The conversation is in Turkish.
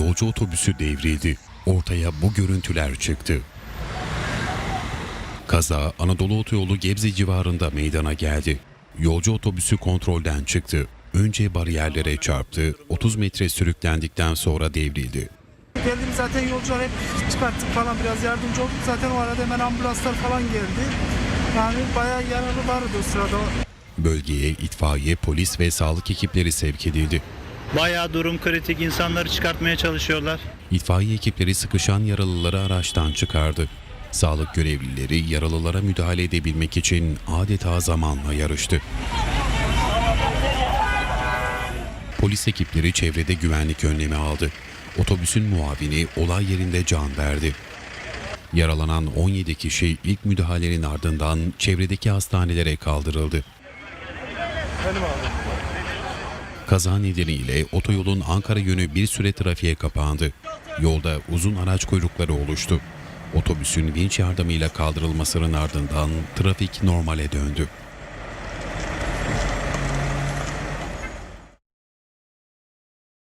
Yolcu otobüsü devrildi. Ortaya bu görüntüler çıktı. Kaza Anadolu Otoyolu Gebze civarında meydana geldi. Yolcu otobüsü kontrolden çıktı. Önce bariyerlere çarptı, 30 metre sürüklendikten sonra devrildi. Geldim zaten yolcular hep çıkarttık falan biraz yardımcı olduk. Zaten o arada hemen ambulanslar falan geldi. Yani bayağı yaralı vardı o sırada. Bölgeye itfaiye, polis ve sağlık ekipleri sevk edildi. Bayağı durum kritik. insanları çıkartmaya çalışıyorlar. İtfaiye ekipleri sıkışan yaralıları araçtan çıkardı. Sağlık görevlileri yaralılara müdahale edebilmek için adeta zamanla yarıştı. Polis ekipleri çevrede güvenlik önlemi aldı. Otobüsün muavini olay yerinde can verdi. Yaralanan 17 kişi ilk müdahalenin ardından çevredeki hastanelere kaldırıldı. Kaza nedeniyle otoyolun Ankara yönü bir süre trafiğe kapandı. Yolda uzun araç kuyrukları oluştu. Otobüsün vinç yardımıyla kaldırılmasının ardından trafik normale döndü.